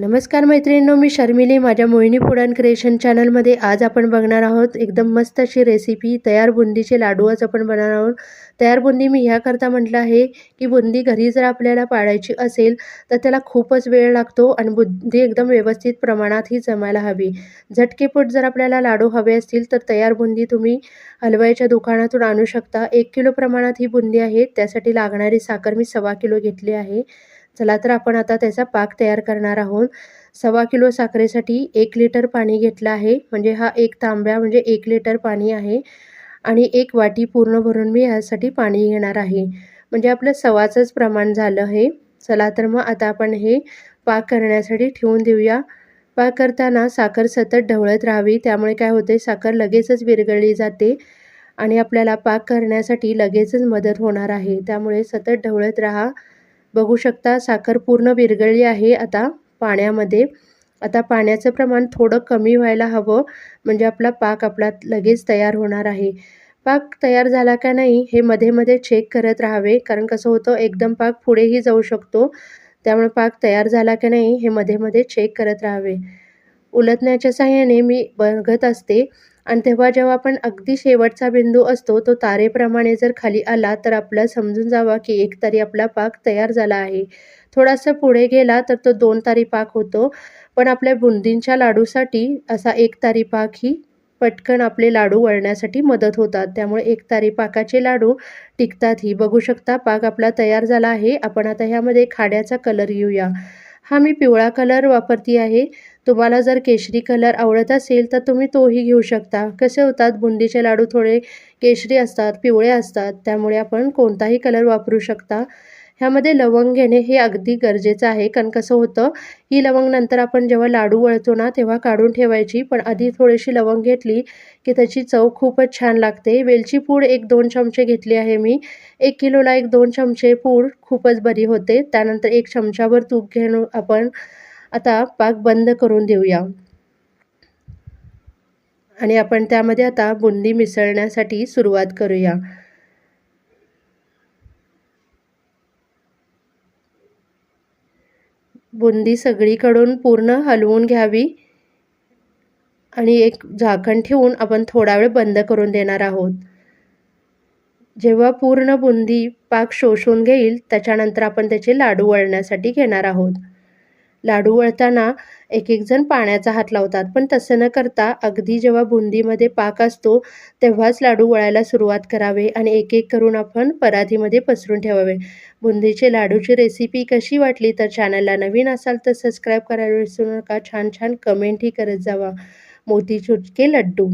नमस्कार मैत्रिणींनो मी शर्मिली. माझ्या मोहिनी फूड अँड क्रिएशन चॅनलमध्ये आज आपण बघणार आहोत एकदम मस्त अशी रेसिपी तयार बुंदीचे लाडू आज आपण बनवणार आहोत. तयार बुंदी मी ह्याकरता म्हटलं आहे की बुंदी घरी जर आपल्याला पाळायची असेल तर त्याला खूपच वेळ लागतो आणि बुंदी एकदम व्यवस्थित प्रमाणात ही जमायला हवी. झटकेपूट जर आपल्याला लाडू हवे असतील तर तयार बुंदी तुम्ही हलवाईच्या दुकानातून आणू शकता. एक किलो प्रमाणात ही बुंदी आहे. त्यासाठी लागणारी साखर मी सव्वा किलो घेतली आहे. चला तर आपण आता त्याचा पाक तयार करणार आहोत. सव्वा किलो साखरेसाठी एक लिटर पाणी घेतलं आहे. म्हणजे हा एक तांब्या म्हणजे एक लिटर पाणी आहे. आणि एक वाटी पूर्ण भरून मी यासाठी पाणी घेणार आहे. म्हणजे आपलं सव्वाचंच प्रमाण झालं हे चला तर मग आता आपण हे पाक करण्यासाठी ठेवून देऊया. पाक करताना साखर सतत ढवळत राहावी. त्यामुळे काय होते? साखर लगेचच विरघळली जाते. आणि आपल्याला पाक करण्यासाठी लगेचच मदत होणार आहे. त्यामुळे सतत ढवळत राहा. बघू शकता साखर पूर्ण विरघळली आहे आता पाण्यामध्ये. आता पाण्याचं प्रमाण थोडं कमी व्हायला हवं म्हणजे आपला पाक आपला लगेच तयार होणार आहे. पाक तयार झाला का नाही हे मध्ये मध्ये चेक करत राहावे कारण कसं होतं एकदम पाक पुढेही जाऊ शकतो. त्यामुळे पाक तयार झाला का नाही हे मध्ये मध्ये चेक करत राहावे. उलटण्याच्या साह्याने मी बघत असते आणि तेव्हा जेव्हा आपण अगदी शेवटचा बिंदू असतो तो तारेप्रमाणे जर खाली आला तर आपलं समजून जावा की एक तारी आपला पाक तयार झाला आहे. थोडासा पुढे गेला तर तो दोन तारी पाक होतो. पण आपल्या बुंदींच्या लाडूसाठी असा एक तारी पाक ही पटकन आपले लाडू वळण्यासाठी मदत होतात. त्यामुळे एक तारी पाकाचे लाडू टिकतात ही. बघू शकता पाक आपला तयार झाला आहे. आपण आता ह्यामध्ये खाड्याचा कलर घेऊया. हा मी पिवळा कलर वापरती आहे. तुम्हाला जर केशरी कलर आवडत असेल तर तुम्ही तोही घेऊ शकता. कसे होतात? बुंदीचे लाडू थोडे केशरी असतात पिवळे असतात. त्यामुळे आपण कोणताही कलर वापरू शकता. ह्यामध्ये लवंग घेणे हे अगदी गरजेचं आहे. कारण कसं होतं ही लवंग नंतर आपण जेव्हा लाडू वळतो ना तेव्हा काढून ठेवायची. पण आधी थोडीशी लवंग घेतली की त्याची चव खूपच छान लागते. वेलची पूड एक दोन चमचे घेतली आहे मी. एक किलोला एक दोन चमचे पूड खूपच बरी होते. त्यानंतर एक चमचाभर तूप घेऊन आपण आता पाक बंद करून देऊया. आणि आपण त्यामध्ये आता बुंदी मिसळण्यासाठी सुरुवात करूया. बुंदी सगळीकडून पूर्ण हलवून घ्यावी आणि एक झाकण ठेवून आपण थोडा वेळ बंद करून देणार आहोत. जेव्हा पूर्ण बुंदी पाक शोषून घेईल त्याच्यानंतर आपण त्याचे लाडू वळण्यासाठी घेणार आहोत. लाडू वळताना एक एक जण पाण्याचा हात लावतात. पण तसं न करता अगदी जेव्हा बुंदीमध्ये पाक असतो तेव्हाच लाडू वळायला सुरुवात करावे आणि एक एक करून आपण परातीमध्ये पसरून ठेवावे. बुंदीचे लाडूची रेसिपी कशी वाटली तर चॅनलला नवीन असाल तर सबस्क्राईब करायला विसरू नका. छान छान कमेंटही करत जावा. मोतीचूरचे लड्डू.